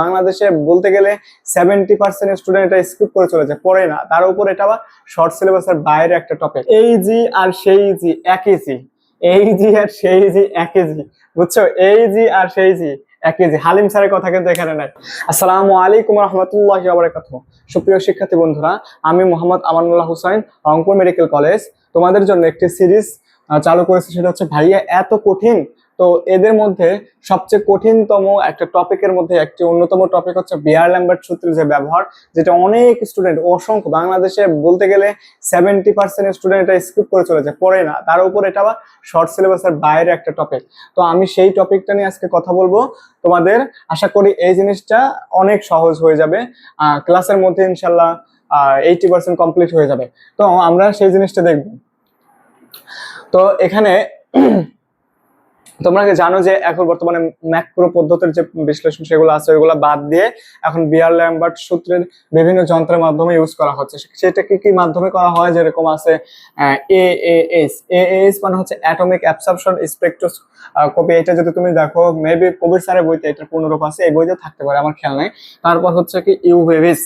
বাংলাদেশে বলতে গেলে সেভেন্টি পার্সেন্ট স্টুডেন্ট এটা স্কিপ করে চলেছে, পড়ে না। তার উপর এটা আবার শর্ট সিলেবাসের বাইরে একটা টপিক এই জি আর সেই জি একই জি এই জি আর সেই জি একই জি বুঝছ? এই জি আর সেই জি জি হালিম স্যারের কথা শিক্ষার্থী বন্ধুরা, আমি মোহাম্মদ রংপুর মেডিকেল কলেজ। তোমাদের জন্য একটি সিরিজ চালু করেছে, সেটা হচ্ছে, ভাইয়া, এত কঠিন তো এদের মধ্যে সবচেয়ে কঠিনতম একটা টপিকের মধ্যে একটি অন্যতম টপিক হচ্ছে বিয়ার ল্যাম্বার্ট সূত্রের যে ব্যবহার, যেটা অনেক স্টুডেন্ট অসংখ্য, বাংলাদেশে বলতে গেলে সেভেন্টি পার্সেন্ট স্টুডেন্ট এটা স্কিপ করে চলেছে, পড়ে না। তার উপর এটা আবার শর্ট সিলেবাসের বাইরে একটা টপিক তো আমি সেই টপিকটা নিয়ে আজকে কথা বলব। তোমাদের আশা করি এই জিনিসটা অনেক সহজ হয়ে যাবে। ক্লাসের মধ্যে ইনশাল্লাহ এইটি পার্সেন্ট কমপ্লিট হয়ে যাবে। তো আমরা সেই জিনিসটা দেখব। তো এখানে তোমরা কি জানো যে এখন বর্তমানে ম্যাক্রো পদ্ধতির যে বিশ্লেষণ সেগুলো আছে, ওইগুলো বাদ দিয়ে এখন বিয়ার ল্যাম্বার্ট সূত্রের বিভিন্ন যন্ত্রের মাধ্যমে ইউজ করা হচ্ছে। সেটা কি কি মাধ্যমে করা হয়? যেরকম আছে এ এস এ এস মানে হচ্ছে অ্যাটমিক অ্যাবসর্পশন স্পেকট্রোস কপি এটা যদি তুমি দেখো মেবি কবির স্যারের বইতে এটার পূর্ণরূপ আছে, এই বইতে থাকতে পারে, আমার খেয়াল নেই। তারপর হচ্ছে কি ইউভেভিস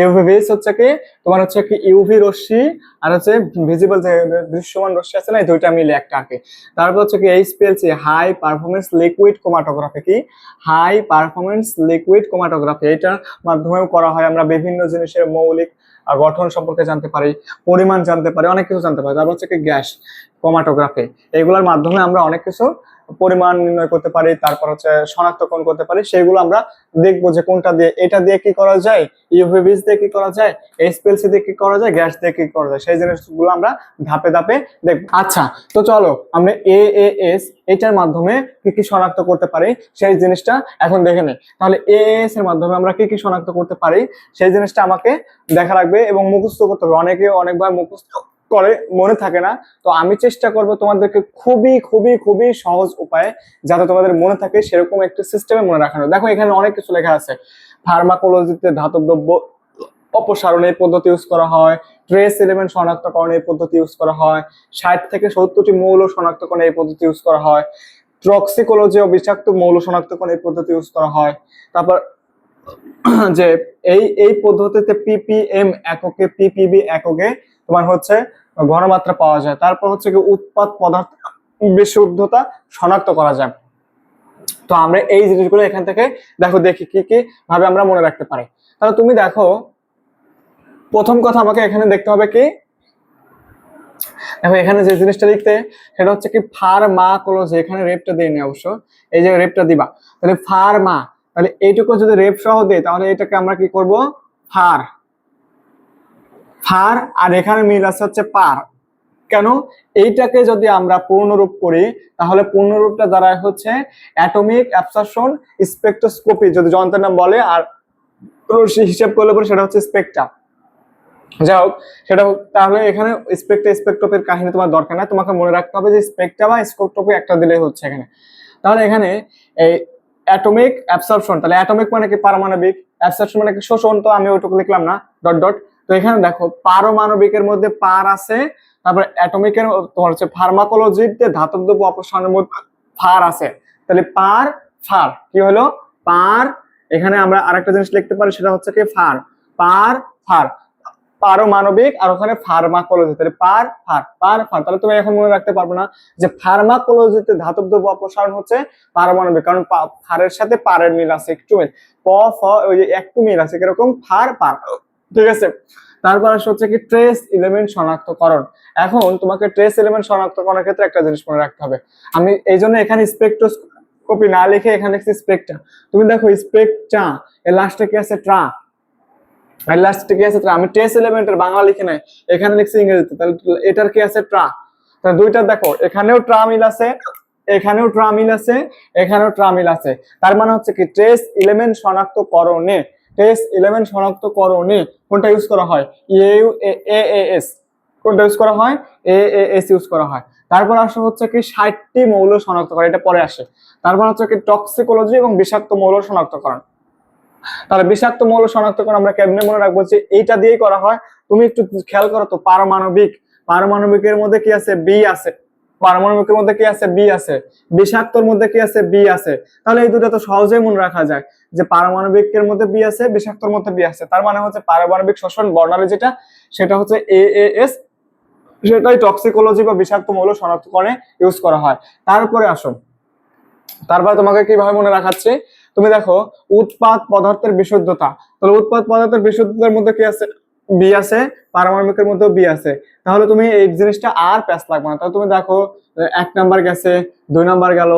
ইউভি বেস হচ্ছে কি? তোমার হচ্ছে কি ইউভি রশ্মি, আর হচ্ছে ভিজিবল যে দৃশ্যমান রশ্মি আছে না, এই দুইটা মিলে একটা আর কি তারপর হচ্ছে কি HPLC high performance liquid chromatography কি? হাই পারফরমেন্স লিকুইড ক্রোমাটোগ্রাফি এটার মাধ্যমেও করা হয়। আমরা বিভিন্ন জিনিসের মৌলিক গঠন সম্পর্কে জানতে পারি, পরিমাণ জানতে পারি, অনেক কিছু জানতে পারি। তারপর হচ্ছে কি গ্যাস ক্রোমাটোগ্রাফি এগুলোর মাধ্যমে আমরা অনেক কিছু পরিমাণ নির্ণয় করতে পারি, তারপর হচ্ছে শনাক্তকরণ করতে পারি, সেগুলো আমরা দেখব যে কোনটা দিয়ে, এটা দিয়ে কি করা যায় ইউভি বীজ দিয়ে কি করা যায় এসপিএলসি দিয়ে কি করা যায়, গ্যাস দিয়ে কি করা যায়, সেই জিনিসগুলো আমরা ধাপে ধাপে দেখব। আচ্ছা তো চলো, আমরা এ এস এটার মাধ্যমে কি কি শনাক্ত করতে পারি, সেই জিনিসটা এখন দেখে নেই। তাহলে এ এস এর মাধ্যমে আমরা কি কি শনাক্ত করতে পারি, সেই জিনিসটা আমাকে দেখা লাগবে এবং মুখস্থ করতে হবে। অনেকে অনেকবার মুখস্থ করে, মনে থাকে না। তো আমি চেষ্টা করব তোমাদেরকে খুবই খুবই খুবই সহজ উপায়ে যাতে তোমাদের মনে থাকে সেরকম একটা সিস্টেমে মনে রাখানো। দেখো, এখানে অনেক কিছু লেখা আছে। ফার্মাকোলজিতে ধাতব দ্রব্য অপসারণ এই পদ্ধতি ইউজ করা হয়। ট্রেস এলিমেন্ট শনাক্তকরণ এই পদ্ধতি ইউজ করা হয়। ষাট থেকে সত্তরটি মৌল শনাক্তকরণ এই পদ্ধতি ইউজ করা হয়। ট্রক্সিকোলজি ও বিষাক্ত মৌল শনাক্তকরণ এই পদ্ধতি ইউজ করা হয়। তারপর, যে এই এই পদ্ধতিতে পিপিএম এককে পিপিবি এককে তোমার হচ্ছে ঘনমাত্রা পাওয়া যায়। তারপর হচ্ছে কি উৎপাদ পদার্থ বিশুদ্ধতা শনাক্ত করা যায়। তো আমরা এই জিনিসগুলো এখান থেকে দেখো, দেখি কি কি ভাবে আমরা মনে রাখতে পারি। তাহলে তুমি দেখো, প্রথম কথা আমাকে এখানে দেখতে হবে কি, দেখো এখানে যে জিনিসটা লিখতে সেটা হচ্ছে কি ফার্মা ক্লোজ এখানে রেপটা দিয়ে নি অবশ্য, এই যে রেপটা দিবা। তাহলে ফার্মা, তাহলে এইটুকু যদি রেপ সহ দিই তাহলে এটাকে আমরা কি করব? ফার। ফার আর এখানে মিল আছে হচ্ছে পার। কেন? এইটাকে যদি আমরা পূর্ণরূপ করি, তাহলে পূর্ণরূপটা দ্বারা হচ্ছে অ্যাটমিক অ্যাবসারশন স্পেকট্রোস্কোপি, যদি যন্ত্রের নাম বলে, আর হিসাব করলে পরে সেটা হচ্ছে স্পেকট্রা যাই হোক, সেটা তাহলে এখানে স্পেকটা স্পেকট্রোপের কাহিনী তোমার দরকার না, তোমাকে মনে রাখতে হবে যে স্পেকট্রা বা স্কোপট্রোপি একটা দিলেই হচ্ছে এখানে। তাহলে এখানে এই অ্যাটমিক অ্যাবসারশন, তাহলে অ্যাটমিক মানে কি পারমাণবিক? অ্যাবসারপশন মানে কি? শোষণ তো আমি ওইটুকু লিখলাম না, ডট ডট। তো এখানে দেখো পারমাণবিকের মধ্যে পার আছে, তারপরে অ্যাটমিকের তোমার হচ্ছে ফার্মাকোলজিতে ধাতব দ্রব্য অপসারণের মধ্যে ফার আছে। তাহলে পার, ফার, কি হলো? পার, এখানে আমরা আরেকটা জিনিস লিখতে পারি, সেটা হচ্ছে কি ফার, পার, ফার, পারমাণবিক আর ওখানে ফার্মাকোলজি, তাহলে পার, ফার পার, ফার, তাহলে তুমি এখন মনে রাখতে পারবে না যে ফার্মাকোলজিতে ধাতব দ্রব্য অপসারণ হচ্ছে পারমাণবিক, কারণ ফারের সাথে পারের মিল আছে, একটু মিল, প, ফ, ওই যে একটু মিল আছে, কীরকম? ফার, পার ঠিক আছে? তারপর আসে হচ্ছে কি ট্রেস এলিমেন্ট শনাক্তকরণ। এখন তোমাকে ট্রেস এলিমেন্ট শনাক্তকরণের ক্ষেত্রে একটা জিনিস মনে রাখতে হবে। আমি এই জন্য এখানে স্পেকট্রোস্কোপি না লিখে এখানে লিখছি স্পেকটা তুমি দেখো স্পেকটা এর লাস্টে কি আছে ট্রা এর লাস্টে কি আছে ট্রা আমি ট্রেস এলিমেন্টের বাংলা লিখে নাই, এখানে লিখছি ইংরেজিতে। তাহলে এটার কি আছে ট্রা তাহলে দুইটা দেখো, এখানেও ট্রা মিল আছে, এখানেও ট্রা মিল আছে, এখানেও ট্রা মিল আছে। তার মানে হচ্ছে কি ট্রেস এলিমেন্ট শনাক্তকরণে টেস্ট ইলেভেন শনাক্তকরণে কোনটা ইউজ করা হয়? ইউ এস কোনটা ইউজ করা হয়? এ এস ইউজ করা হয়। তারপর আসে হচ্ছে কি ষাটটি মৌল শনাক্ত করা, এটা পরে আসে। তারপর হচ্ছে কি টক্সিকোলজি এবং বিষাক্ত মৌল শনাক্তকরণ। তাহলে বিষাক্ত মৌল শনাক্তকরণ আমরা কেমনে মনে রাখব যে এইটা দিয়েই করা হয়? তুমি একটু খেয়াল করো তো, পারমাণবিক। পারমাণবিকের মধ্যে কি আছে? বি আছে। পারমাণবিকের মধ্যে কি আছে? বি আছে। বিষাক্তর মধ্যে কি আছে? বি আছে। তাহলে এই দুটো তো সহজেই মনে রাখা যায় যে পারমাণবিকের মধ্যে বি আছে, বিষাক্তর মধ্যে বি আছে। তার মানে হচ্ছে পারমাণবিক শ্বসন বর্ণালী যেটা, সেটা হচ্ছে এ এস সেটাই টক্সিকোলজি বা বিষাক্ত মৌল শনাক্তকরণে ইউজ করা হয়। তারপরে আসো তারপরে তোমাকে কীভাবে মনে রাখাচ্ছি? তুমি দেখো উৎপাদ পদার্থের বিশুদ্ধতা। তাহলে উৎপাদ পদার্থের বিশুদ্ধতার মধ্যে কি আছে? বি আছে, পারমাণবিকের মধ্যে বি আছে। তাহলে তুমি এই জিনিসটা আর প্যাস লাগবে না। তাহলে তুমি দেখো, এক নাম্বার গেছে, দুই নাম্বার গেল,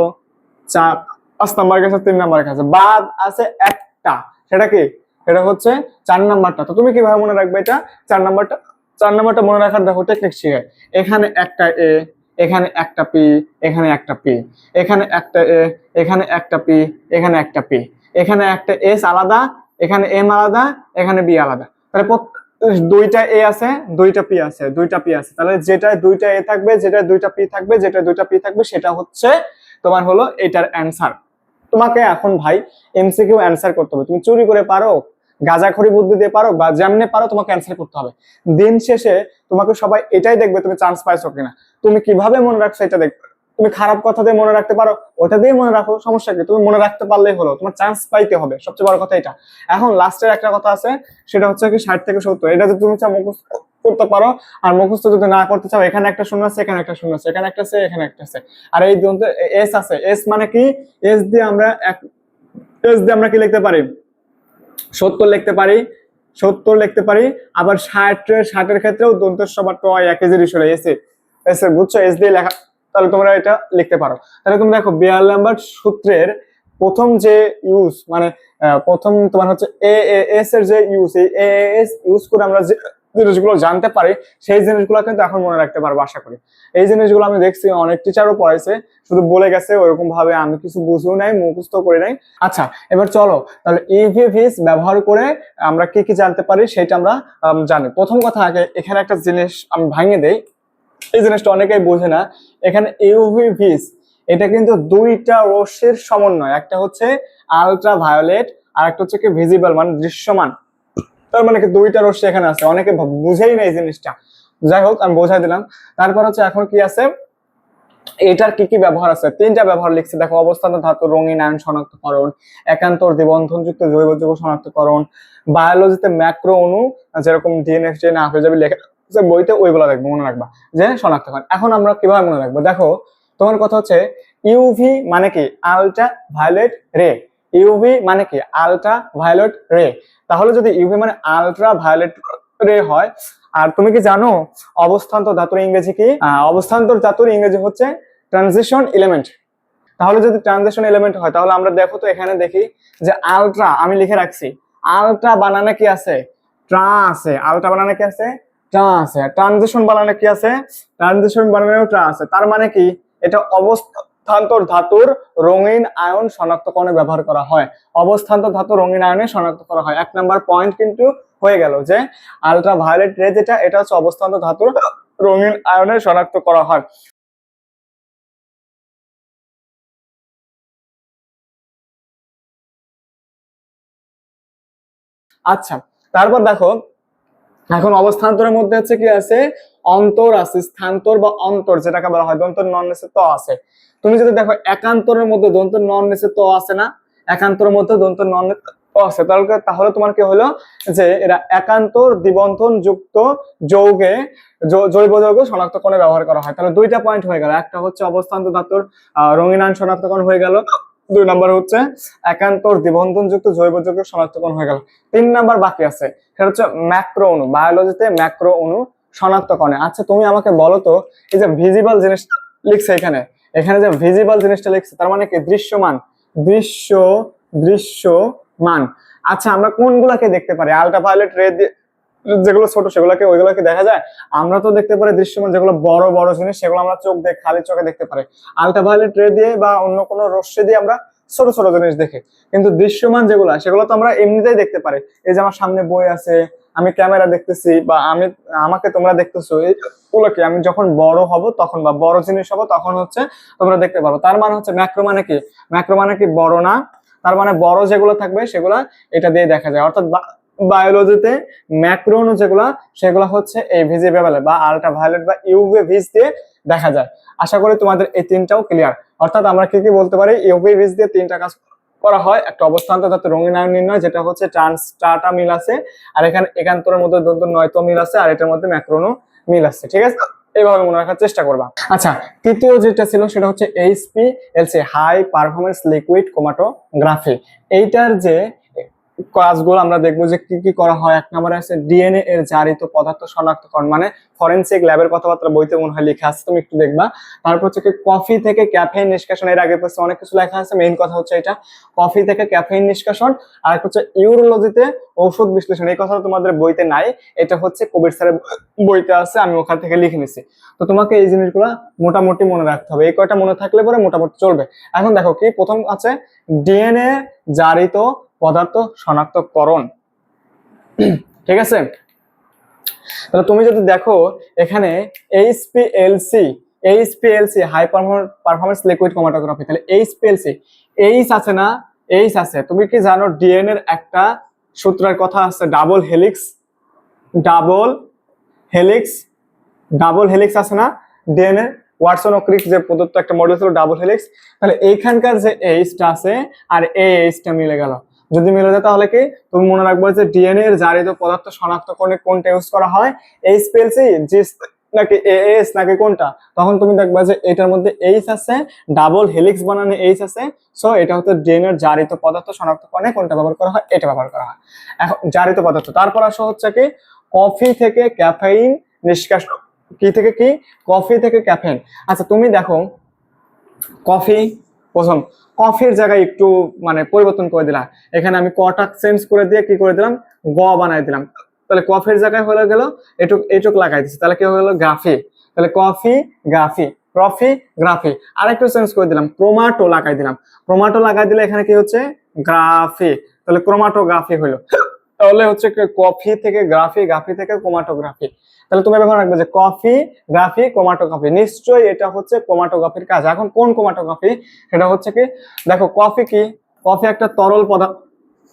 চার, পাঁচ নাম্বার গেছে, তিন নাম্বার গেছে। বাদ আছে একটা। সেটা কি? এটা হচ্ছে চার নাম্বারটা। তো তুমি কীভাবে মনে রাখবে এটা? চার নাম্বারটা চার নাম্বারটা মনে রাখার দেখো টেকনিক শিখে এখানে একটা এ এখানে একটা পি এখানে একটা পি এখানে একটা এ এখানে একটা পি এখানে একটা পি এখানে একটা এস আলাদা, এখানে এম আলাদা, এখানে বি আলাদা। তাহলে দুইটা এ আছে, দুইটা পি আছে, দুইটা পি আছে। তাহলে যেটা দুইটা এ থাকবে যেটা দুইটা পি থাকবে যেটা দুইটা পি থাকবে, সেটা হচ্ছে তোমার হলো এটার অ্যান্সার তোমাকে এখন ভাই এমসিকিউ অ্যান্সার করতে হবে। তুমি চুরি করে পারো, গাঁজাখড়ি বুদ্ধি দিয়ে পারো, বা যেমনে পারো তোমাকে অ্যান্সার করতে হবে। দিন শেষে তোমাকে সবাই এটাই দেখবে তুমি চান্স পাইছো কিনা। তুমি কীভাবে মনে রাখছো এটা দেখবে? তুমি খারাপ কথা দিয়ে মনে রাখতে পারো ওটা দিয়ে মনে রাখো, সমস্যা কি? তুমি মনে রাখতে পারলেই হলো, তোমার চান্স পাইতে হবে, সবচেয়ে বড় কথা এটা। এখন লাস্টের একটা কথা আছে, সেটা হচ্ছে কি ষাট থেকে সত্তর। এটা যদি তুমি চাও মুখস্থ করতে পারো, আর মুখস্থ যদি না করতে চাও, এখানে একটা শূন্য আছে, এখানে একটা শূন্য আছে, এখানে একটা আছে, এখানে একটা আছে। আর এই দন্ত এস আছে এস মানে কি? এস দিয়ে আমরা এক এস দিয়ে আমরা কি লিখতে পারি? সত্তর লিখতে পারি, সত্তর লিখতে পারি, আবার ষাট ষাটের ক্ষেত্রেও দন্তের সবার টয় এক জিনিস হলো এসে এসে বুঝছ? এস দিয়ে লেখা তাহলে তোমরা এটা লিখতে পারো। তাহলে তুমি দেখো, বিয়ার নাম্বার সূত্রের প্রথম যে ইউজ মানে প্রথম তোমার হচ্ছে এ এস এর যে ইউজ এই এ এস ইউজ করে আমরা যে জিনিসগুলো জানতে পারি, সেই জিনিসগুলো কিন্তু এখন মনে রাখতে পারব আশা করি। এই জিনিসগুলো আমি দেখছি, অনেক টিচারও পড়াইছে, শুধু বলে গেছে ওরকম ভাবে আমি কিছু বুঝেও নাই, মুখস্থ করে নাই। আচ্ছা এবার চলো, তাহলে ইভিভিস ব্যবহার করে আমরা কি কি জানতে পারি, সেটা আমরা জানি। প্রথম কথা আগে, এখানে একটা জিনিস আমি ভাঙিয়ে দেই। এই জিনিসটা অনেকেই বোঝে না। এখানে ইউভিভিস এটা কিন্তু দুইটা রশ্মির সমন্বয়। একটা হচ্ছে আলট্রা ভায়োলেট আর একটা হচ্ছে কি ভিজিবল মানে দৃশ্যমান। তার মানে কি দুইটা রশ্মি এখানে আছে। অনেকে বুঝেই না এই জিনিসটা। যাই হোক, আমি বোঝাই দিলাম। তারপর হচ্ছে এখন কি আছে? এটার কি কি ব্যবহার আছে? তিনটা ব্যবহার লিখছে। দেখো, অবস্থান ধাতু, রঙিন আয়ন শনাক্তকরণ, একান্তর দ্বিবন্ধনযুক্ত জৈব যৌগ শনাক্তকরণ বায়োলজিতে ম্যাক্রো অণু, যেরকম ডিএনএ যাবে লেখা আছে বইতে ওইগুলো দেখব মনে রাখবা। যে শনাক্তকরণ এখন আমরা কীভাবে মনে রাখব? দেখো, তোমার কথা হচ্ছে ইউভি মানে কি? আলট্রা ভায়োলেট রে ইউভি মানে কি? আলট্রা ভায়োলেট রে তাহলে যদি ইউভি মানে আলট্রা ভায়োলেট রে হয়, আর তুমি কি জানো, অবস্থান্তর ধাতুর ইংরেজি কি? অবস্থান্তর ধাতুর ইংরেজি হচ্ছে ট্রানজিশন এলিমেন্ট তাহলে যদি ট্রানজিশন এলিমেন্ট হয়, তাহলে আমরা দেখো তো এখানে দেখি যে আলট্রা আমি লিখে রাখছি। আলট্রা বানানে কি আছে? ট্রা আছে। আলট্রা বানানে কি আছে? ট্রা আছে। ট্রানজিশন বানানে কি আছে? ট্রানজিশন বানানেও ট্রা আছে। তার মানে কি? এটা অবস্থান্তর ধাতুর রঙিন আয়ন শনাক্তকরণে ব্যবহার করা হয়। অবস্থান্তর ধাতু রঙিন আয়নে শনাক্ত করা হয়। এক নাম্বার পয়েন্ট কিন্তু হয়ে গেল যে আলট্রা ভায়োলেট রে যেটা, এটা হচ্ছে অবস্থান্তর ধাতুর রঙিন আয়নে শনাক্ত করা হয়। আচ্ছা তারপর দেখো এখন অবস্থান্তরের মধ্যে হচ্ছে কি আছে? অন্তর আছে স্থান্তর বা অন্তর যেটাকে বলা হয় দন্তর নন নেসে ত আছে। তুমি যদি দেখো একান্তরের মধ্যে দন্তর নন নেসে ত আছে না একান্তরের মধ্যে দন্তর নন আছে তাহলে তাহলে তোমার কি হলো? যে এরা একান্তর দ্বিবন্ধন যুক্ত যৌগে জৈব যৌগ শনাক্তকরণে ব্যবহার করা হয়। তাহলে দুইটা পয়েন্ট হয়ে গেল। একটা হচ্ছে অবস্থান্ত ধাতুর আহ, রঙিনায়ন শনাক্তকরণ হয়ে গেল। দুই নাম্বার হচ্ছে একান্তর দ্বিবন্ধন যুক্ত জৈব যৌগ শনাক্তকরণ হয়ে গেল। তিন নাম্বার বাকি আছে, সেটা হচ্ছে ম্যাক্রো অণু বায়োলজিতে ম্যাক্রো অণু শনাক্তকরণে। আচ্ছা তুমি আমাকে বলো তো, এই যে ভিজিবল জিনিস লিখছে এখানে এখানে যে ভিজিবল জিনিসটা লিখছে, তার মানে কি দৃশ্যমান? দৃশ্য, দৃশ্যমান। আচ্ছা আমরা কোনগুলাকে দেখতে পারি? আলট্রাভায়োলেট রে যেগুলো ছোট সেগুলোকে ওইগুলোকে দেখা যায়। আমরা তো দেখতে পারি দৃশ্যমান যেগুলো বড় বড় জিনিস, সেগুলো আমরা চোখ দিয়ে, খালি চোখে দেখতে পারি। আলট্রাভায়োলেট রে দিয়ে বা অন্য কোনো রশ্মি দিয়ে আমরা ছোট ছোট জিনিস দেখে। কিন্তু দৃশ্যমান যেগুলো, সেগুলো তো আমরা এমনিতেই দেখতে পারি। এই যে আমার সামনে বই আছে, আমি ক্যামেরা দেখতেছি বা আমি, আমাকে তোমরা দেখতেছো এগুলোকে আমি যখন বড় হব তখন বা বড় জিনিস হব তখন হচ্ছে তোমরা দেখতে পারো। তার মানে হচ্ছে ম্যাক্রো মানে কি? ম্যাক্রো মানে কি বড় না? তার মানে বড় যেগুলো থাকবে সেগুলো এটা দিয়ে দেখা যায়। অর্থাৎ বায়োলজিতে ম্যাক্রোনো যেগুলা, সেগুলো হচ্ছে এই ভিজিবল বা আলট্রা ভায়োলেট বা ইউভি ভিজ দিয়ে দেখা যায়। আশা করি তোমাদের এই তিনটাও ক্লিয়ার অর্থাৎ আমরা কি কি বলতে পারি? ইউভি ভিজ দিয়ে তিনটা কাজ করা হয়। একটা অবস্থান্ত তাতে রঙিন আয়ন নির্ণয়, যেটা হচ্ছে ট্রান্স টাটা মিল আছে, আর এখানে একান্তরের মধ্যে দন্ত নয়তো মিল আছে, আর এটার মধ্যে ম্যাক্রোনো মিল আছে, ঠিক আছে? এইভাবে মনে রাখার চেষ্টা করবা। আচ্ছা তৃতীয় যেটা ছিল, সেটা হচ্ছে HP LC high performance liquid chromatography এইটার যে কাজগুলো আমরা দেখব যে কি কি করা হয়। এক নম্বরে আছে ডিএনএ এর জারিত পদার্থ শনাক্তকরণ মানে ফরেন্সিক ল্যাবের কথাবার্তা বইতে মনে হয় লেখা আছে, তুমি একটু দেখবা। তারপর হচ্ছে কি কফি থেকে ক্যাফেইন নিষ্কাশন, এর আগে পাশে অনেক কিছু লেখা আছে মেইন কথা হচ্ছে এটা। কফি থেকে ক্যাফেইন নিষ্কাশন, আর হচ্ছে ইউরোলজিতে ঔষধ বিশ্লেষণ, এই কথা তোমাদের বইতে নাই। এটা হচ্ছে কবির স্যারের বইতে আছে, আমি ওখান থেকে লিখে নিছি। তো তোমাকে এই জিনিসগুলো মোটামুটি মনে রাখতে হবে। এই কয়টা মনে থাকলে পরে মোটামুটি চলবে। এখন দেখো কি, প্রথম আছে ডিএনএ জারিত পদার্থ শনাক্তকরণ। ঠিক আছে? তাহলে তুমি যদি দেখো, এখানে HPLC HPLC high performance liquid chromatography তাহলে এইচপিএলসি এইচ আছে না? এইচ আছে। তুমি কি জানো ডিএনএ একটা সূত্রের কথা আছে double helix double helix double helix আছে না? ডিএনএ ওয়াটসন ও যে প্রদত্ত একটা মডেল ছিল ডাবল হেলিক্স তাহলে এইখানকার যে এইচটা আছে, আর এই এইচটা মিলে গেল। যদি মিলে যায় তাহলে কি? তুমি মনে রাখবে যে ডিএনএ এর জারিত পদার্থ শনাক্তকরণে কোনটা ইউজ করা হয়? এই স্পেলসি জিস নাকি এএস নাকি কোনটা? তখন তুমি দেখবা যে এটার মধ্যে এইচ আছে ডাবল হেলিক্স বানানো এইচ আছে। সো এটা হচ্ছে ডিএনএ এর জারিত পদার্থ শনাক্তকরণে কোনটা ব্যবহার করা হয়? এটা ব্যবহার করা হয়। এখন জারিত পদার্থ, তারপর আসা হচ্ছে কি? কফি থেকে ক্যাফেইন নিষ্কাশন, কি থেকে কি? কফি থেকে ক্যাফেইন আচ্ছা তুমি দেখো কফি প্রথম কফির জায়গায় একটু মানে পরিবর্তন করে দিলাম। এখানে আমি কটা চেঞ্জ করে দিয়ে কি করে দিলাম? গ বানাই দিলাম। তাহলে কফির জায়গায় হয়ে গেল, এটুক এটুক লাগাই দিচ্ছি তাহলে কি হয়ে গেল গ্রাফি। তাহলে কফি, গ্রাফি কফি, গ্রাফি। আরেকটু চেঞ্জ করে দিলাম। ক্রোমাটো লাগাই দিলাম। ক্রোমাটো লাগাই দিলে এখানে কি হচ্ছে? গ্রাফি। তাহলে ক্রোমাটোগ্রাফি হলো। তাহলে হচ্ছে কফি থেকে গ্রাফি গ্রাফি থেকে ক্রোমাটোগ্রাফি। তাহলে তুমি ব্যবহার রাখবে যে কফি, গ্রাফি, ক্রোমাটোগ্রাফি। নিশ্চয়ই এটা হচ্ছে ক্রোমাটোগ্রাফির কাজ। এখন কোন ক্রোমাটোগ্রাফি? সেটা হচ্ছে কি, দেখো কফি কি? কফি একটা তরল পদার্থ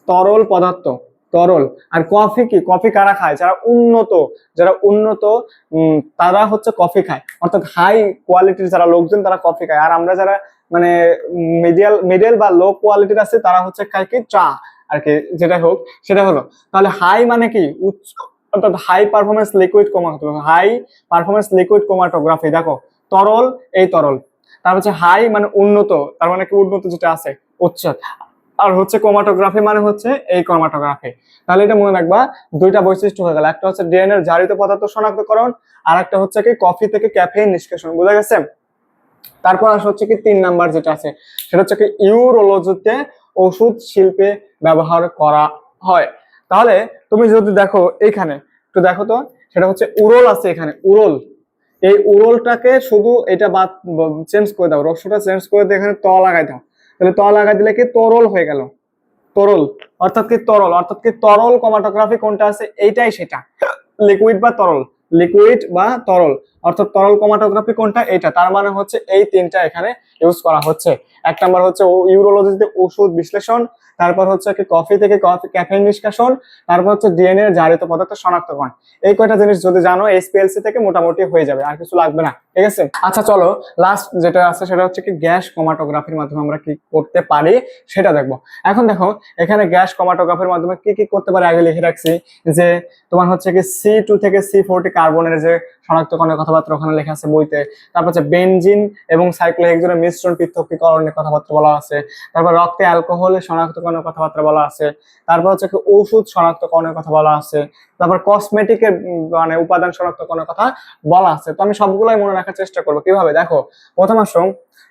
তরল পদার্থ, তরল। আর কফি কি? কফি কারা খায়? যারা উন্নত যারা উন্নত তারা হচ্ছে কফি খায়। অর্থাৎ হাই কোয়ালিটির যারা লোকজন, তারা কফি খায়। আর আমরা যারা মানে মিডিয়াল মিডিয়াল বা লো কোয়ালিটির আছে, তারা হচ্ছে খায় কি? চা। আর কি, যেটা হোক, সেটা হলো। তাহলে হাই মানে কি? উচ্চ অর্থাৎ high performance liquid chromatography high performance liquid chromatography দেখো, তরল, এই তরল। তারপর হচ্ছে হাই মানে উন্নত, তার মানে উন্নত যেটা আছে উচ্চ আর হচ্ছে ক্রোমাটোগ্রাফি মানে হচ্ছে এই ক্রোমাটোগ্রাফি তাহলে এটা মনে রাখবা, দুইটা বৈশিষ্ট্য হয়ে গেল। একটা হচ্ছে ডিএনএর জারিত পদার্থ শনাক্তকরণ, আর একটা হচ্ছে কি কফি থেকে ক্যাফেইন নিষ্কাশন, বোঝা গেছে? তারপর আসা হচ্ছে কি তিন নাম্বার যেটা আছে, সেটা হচ্ছে কি ইউরোলজিতে ওষুধ শিল্পে ব্যবহার করা হয়। তাহলে তুমি যদি দেখো এখানে একটু দেখো তো, সেটা হচ্ছে উরল আছে এখানে, উরল। এই উরলটাকে শুধু এটা বাদ চেঞ্জ করে দাও রসটা চেঞ্জ করে দিয়ে এখানে ত লাগাই দাও। তাহলে ত লাগাই দিলে কি তরল হয়ে গেল? তরল, অর্থাৎ কি তরল, অর্থাৎ কি তরল কমাটোগ্রাফি কোনটা আছে? এইটাই সেটা। লিকুইড বা তরল লিকুইড বা তরল, অর্থাৎ তরল কমাটোগ্রাফি কোনটা? এইটা, তার মানে হচ্ছে এই তিনটা এখানে ইউজ করা হচ্ছে। এক নাম্বার হচ্ছে ইউরোলজিতে ওষুধ বিশ্লেষণ, তারপর হচ্ছে কফি থেকে কফি ক্যাফেইন নিষ্কাশন, তারপর হচ্ছে ডিএনএ জারিত পদার্থ শনাক্তকরণ। এই কয়টা জিনিস যদি জানো এসপিএলসি থেকে মোটামুটি হয়ে যাবে, আর কিছু লাগবে না, ঠিক আছে? আচ্ছা চলো লাস্ট যেটা আছে সেটা হচ্ছে কি গ্যাস কমাটোগ্রাফির মাধ্যমে আমরা কি করতে পারি সেটা দেখব। এখন দেখো, এখানে গ্যাস কমাটোগ্রাফির মাধ্যমে কি কি করতে পারি? আগে লিখে রাখছি যে তোমার হচ্ছে কি সি টু থেকে সি ফোরটি কার্বনের যে শনাক্তকরণের কথাবার্তা ওখানে লেখা আছে বইতে। তারপর হচ্ছে বেনজিন এবং সাইক্লোহেক্সনের মিশ্রণ পৃথকীকরণের কথাবার্তা বলা আছে। তারপর রক্তে অ্যালকোহলের শনাক্তকরণের কথাবার্তা বলা আছে। তারপর হচ্ছে ওষুধ শনাক্তকরণের কথা বলা আছে। তারপর কসমেটিকের মানে উপাদান শনাক্তকরণের কথা বলা আছে। তো আমি সবগুলোই মনে রাখার চেষ্টা করব। কীভাবে? দেখো, প্রথম আসুন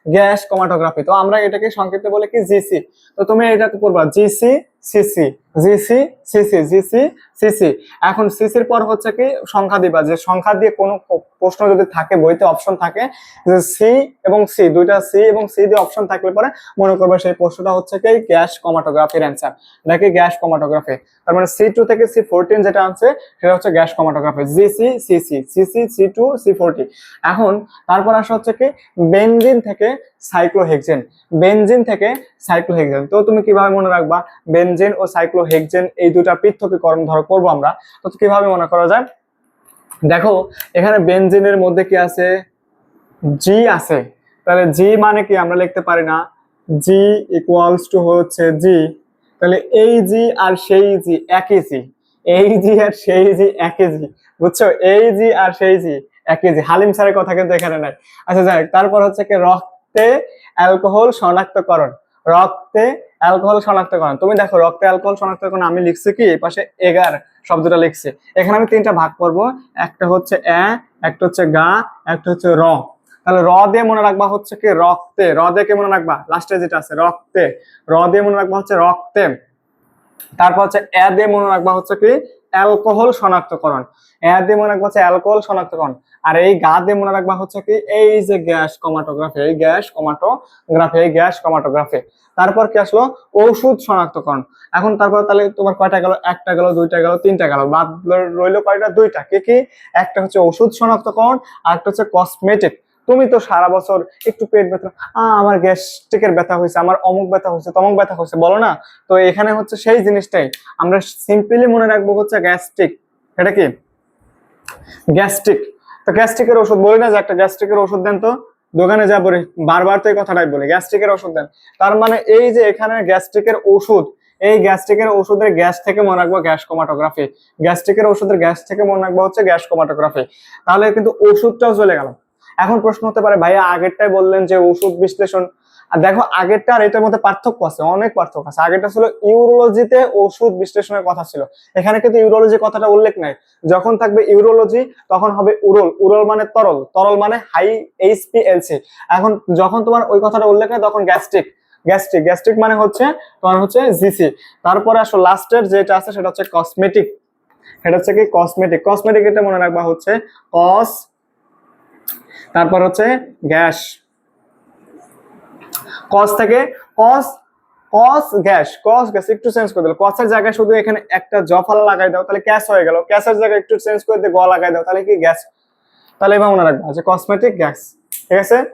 গ্যাস কমাটোগ্রাফি তো আমরা এটাকে সংক্ষিপ্ত বলে কি জিসি। তো তুমি এটাকে পড়বা, GC, CC. GC CC GC, CC. এখন সিসির পর হচ্ছে কি সংখ্যা দিবা, যে সংখ্যা দিয়ে কোনো প্রশ্ন যদি থাকে, বইতে অপশন থাকে, যে সি এবং সি, দুইটা সি এবং সি দিয়ে অপশন থাকলে পরে মনে করবে সেই প্রশ্নটা হচ্ছে কি গ্যাস কমাটোগ্রাফির অ্যান্সার নাকি গ্যাস কমাটোগ্রাফি তার মানে সি টু থেকে সি ফোরটিন যেটা আছে, সেটা হচ্ছে gas chromatography GC, CC CC, C two, C forty এখন তারপর আসা হচ্ছে কি বেনজিন থেকে সাইক্লোহেক্সেন বেনজিন থেকে সাইক্লোহেক্সেন তো তুমি কীভাবে মনে রাখবা বেনজিন ও সাইক্লোহেক্সেন এই দুটা পৃথকীকরণ ধরো করব আমরা। তো কীভাবে মনে করা যায়? দেখো, এখানে বেনজিনের মধ্যে কি আছে? জি আছে। তাহলে জি মানে কি আমরা লিখতে পারি না? জি ইকুয়ালস টু হচ্ছে জি তাহলে এই জি আর সেই জি একই জি এই জি আর সেই জি একই জি বুঝছ? এই জি আর সেই জি একই জি হালিম স্যারের কথা কিন্তু এখানে নাই। আচ্ছা যাই তারপর হচ্ছে কি রক্তে অ্যালকোহল শনাক্তকরণ। রক্তে অ্যালকোহল শনাক্তকরণ। তুমি দেখো, রক্তে অ্যালকোহল শনাক্তকরণ আমি লিখছি কি? এই পাশে এগার শব্দটা লিখছি। এখানে আমি তিনটা ভাগ করব। একটা হচ্ছে এ, একটা হচ্ছে গা, একটা হচ্ছে র। তাহলে র দিয়ে মনে রাখবা হচ্ছে কি? রক্তে। র দিয়ে কি মনে রাখবা? লাস্টে যেটা আছে, রক্তে। র দিয়ে মনে রাখবা হচ্ছে রক্তে। তারপর হচ্ছে এ দিয়ে মনে রাখবা হচ্ছে কি? অ্যালকোহল শনাক্তকরণ। এ দিয়ে মনে রাখবা হচ্ছে অ্যালকোহল শনাক্তকরণ। আর এই গা দিয়ে মনে রাখবা হচ্ছে কি, এই যে গ্যাস কমাটোগ্রাফি এই গ্যাস কমাটোগ্রাফি এই গ্যাস কমাটোগ্রাফি তারপর কি আসলো? ঔষধ শনাক্তকরণ। এখন তারপর তাহলে তোমার কয়টা গেল? একটা গেল, দুইটা গেল, তিনটা গেল। বাদ রইল কয়টা? দুইটা। কি কি? একটা হচ্ছে ওষুধ শনাক্তকরণ, আর একটা হচ্ছে কসমেটিক তুমি তো সারা বছর একটু পেট ব্যথা আমার গ্যাস্ট্রিকের ব্যথা হয়েছে, আমার অমুক ব্যথা হয়েছে, তমুক ব্যথা হয়েছে, বলো না? তো এখানে হচ্ছে সেই জিনিসটাই। আমরা সিম্পলি মনে রাখব হচ্ছে গ্যাস্ট্রিক। এটা কি? গ্যাস্ট্রিক। তো গ্যাস্ট্রিকের ওষুধ, বলি না যে একটা গ্যাস্ট্রিকের ওষুধ দেন তো, দোকানে যা বলি, বারবার তো এই কথাটাই বলি, গ্যাস্ট্রিকের ওষুধ দেন। তার মানে এই যে এখানে গ্যাস্ট্রিকের ওষুধ, এই গ্যাস্ট্রিকের ওষুধের গ্যাস থেকে মনে রাখব গ্যাস কোমাটোগ্রাফি গ্যাস্ট্রিকের ওষুধের গ্যাস থেকে মনে রাখব হচ্ছে গ্যাস কোমাটোগ্রাফি তাহলে কিন্তু ওষুধটাও চলে গেল। এখন প্রশ্ন হতে পারে, ভাইয়া আগেরটাই বললেন যে ওষুধ বিশ্লেষণ। আর দেখো, আগেরটা আর এটার মধ্যে পার্থক্য আছে, অনেক পার্থক্য আছে। আগেরটা ছিল ইউরোলজিতে ওষুধ বিশ্লেষণের কথা ছিল। এখানে কিন্তু ইউরোলজি কথাটা উল্লেখ নাই। যখন থাকবে ইউরোলজি, তখন হবে উরল। উরল মানে তরল। তরল মানে হাই এইচপিএলসি এখন যখন তোমার ওই কথাটা উল্লেখ নেই, তখন গ্যাস্ট্রিক গ্যাস্ট্রিক গ্যাস্ট্রিক মানে হচ্ছে, তোমার হচ্ছে জিসি তারপরে আসো, লাস্টের যেটা আছে, সেটা হচ্ছে কসমেটিক সেটা হচ্ছে কি? কসমেটিক কসমেটিক এটা মনে রাখবা হচ্ছে কস তারপর হচ্ছে গ্যাস। কস থেকে কস কস গ্যাস কস গ্যাস, একটু চেঞ্জ করে দিল। কসের জায়গায় শুধু এখানে একটা জফাল লাগাই দাও, তাহলে ক্যাশ হয়ে গেল। ক্যাশের জায়গায় একটু চেঞ্জ করে দিয়ে গ লাগাই দাও, তাহলে কি গ্যাস? তাহলে এবার মনে রাখব আছে কসমেটিক গ্যাস ঠিক আছে?